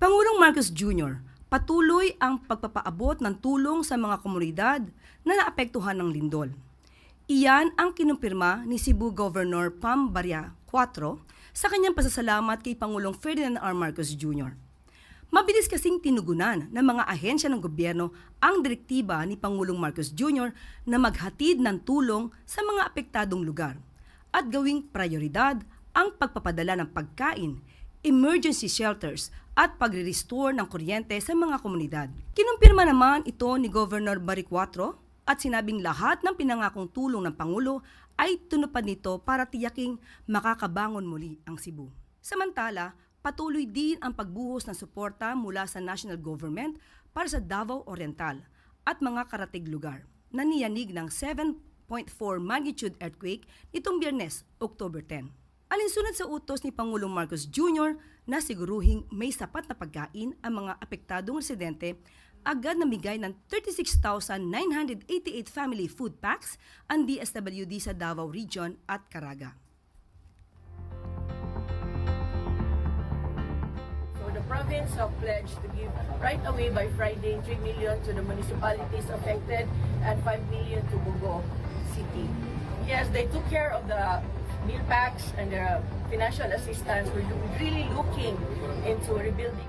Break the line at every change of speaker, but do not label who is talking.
Pangulong Marcos Jr., patuloy ang pagpapaabot ng tulong sa mga komunidad na naapektuhan ng lindol. Iyan ang kinumpirma ni Cebu Governor Pam Barya IV sa kanyang pasasalamat kay Pangulong Ferdinand R. Marcos Jr. Mabilis kasing tinugunan ng mga ahensya ng gobyerno ang direktiba ni Pangulong Marcos Jr. na maghatid ng tulong sa mga apektadong lugar at gawing prioridad ang pagpapadala ng pagkain, emergency shelters at pagre-restore ng kuryente sa mga komunidad. Kinumpirma naman ito ni Governor Baric IV at sinabing lahat ng pinangakong tulong ng Pangulo ay tunupad nito para tiyaking makakabangon muli ang Cebu. Samantala, patuloy din ang pagbuhos ng suporta mula sa national government para sa Davao Oriental at mga karatig lugar na niyanig ng 7.4 magnitude earthquake nitong biyernes, October 10. Alinsunod sa utos ni Pangulong Marcos Jr. na siguruhing may sapat na pagkain ang mga apektadong residente, agad namigay ng 36,988 family food packs ang DSWD sa Davao Region at Caraga.
So the province have pledged to give right away by Friday 3 million to the municipalities affected and 5 million to Bugo City. Yes, they took care of the meal packs and the financial assistance. We're really looking into rebuilding.